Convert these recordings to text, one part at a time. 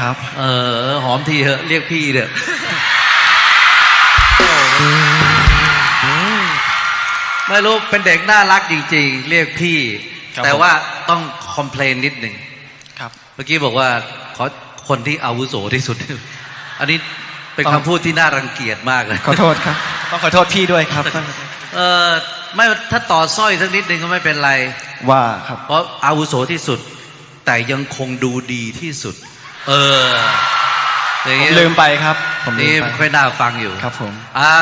ครับ เออ หอมทีเถอะ เรียกพี่เถอะไม่รู้ เป็นเด็กน่ารักจริง ๆ เรียกพี่ ครับแต่ว่าต้องคอมเพลนนิดหนึ่ง ครับ เมื่อกี้บอกว่าขอคนที่อาวุโสที่สุด อันนี้เป็นต้อง คำพูดที่น่ารังเกียจมากเลย ขอโทษครับ ต้องขอโทษพี่ด้วยครับ เออไม่ถ้าต่อสร้อยสักนิดหนึ่งก็ไม่เป็นไร ว่าครับ เพราะอาวุโสที่สุด แต่ยังคงดูดีที่สุด เอออย่างผมเงี้ยลืมไปครับ ผมลืนี่มไปค่อยน่าฟังอยู่ครับผมอะ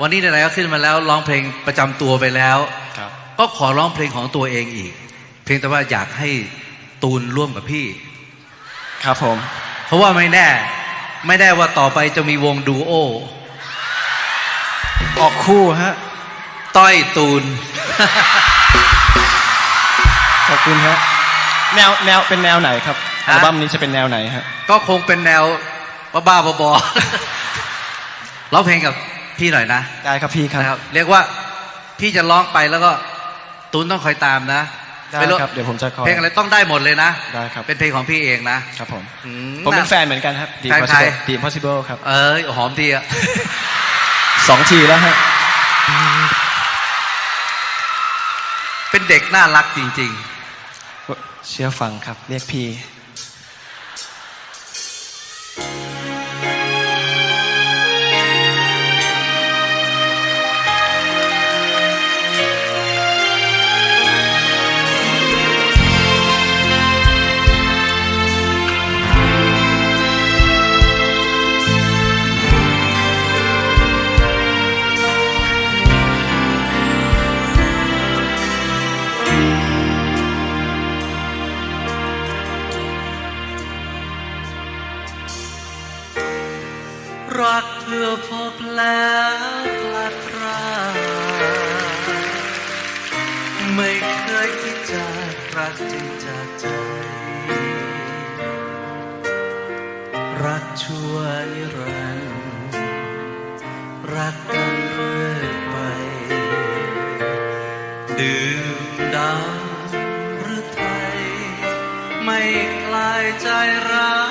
วันนี้ไหนๆก็ขึ้นมาแล้วร้องเพลงประจำตัวไปแล้ว ครับ ก็ขอร้องเพลงของตัวเองอีก เพียงแต่ว่าอยากให้ตูนร่วมกับพี่ ครับผม เพราะว่าไม่แน่ ไม่แน่ว่าต่อไปจะมีวงดูโอ ออกคู่ฮะต้อยตูน ขอบคุณฮะแนวแนวเป็นแนวไหนครับฮะ อัลบั้มนี้จะเป็นแนวไหนฮะก็คงเป็นแนวบ้าๆบอๆร้องเพลงกับพี่หน่อยนะได้ครับพี่ครับนะครับเรียกว่าพี่จะร้องไปแล้วก็ตูนต้องคอยตามนะได้ไม่รู้ครับเดี๋ยวผมจะคอยเพลงอะไรต้องได้หมดเลยนะได้ครับเป็นเพลงของพี่เองนะครับผมอืผมเป็นน่าแฟนเหมือนกันครับ The แฟนใคร Impossible The Impossible ครับเออหอมทีอะสองทีแล้วฮะเป็นเด็กน่ารักจริงเชื่อฟังครับ เรียกพี่ พื่อพบแล้วพลัดพราไม่เคยคิดจะรักจริงจากใจ รักชั่วนิรันดร์รักกันเรื่อยไป ดื่มดำหรือไทย ไม่คลายใจรัก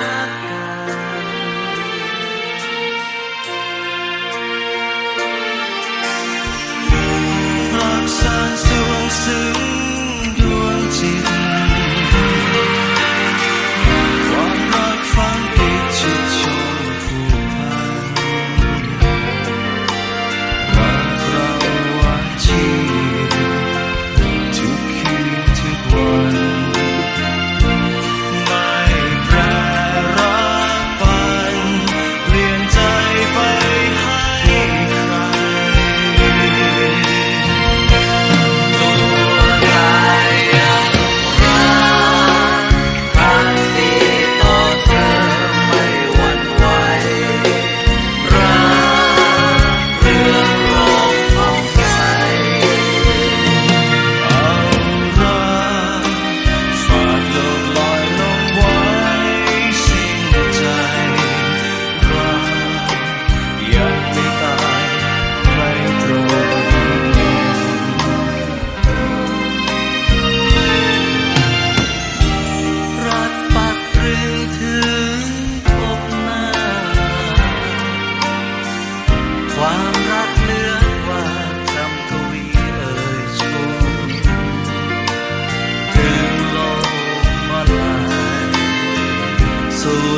so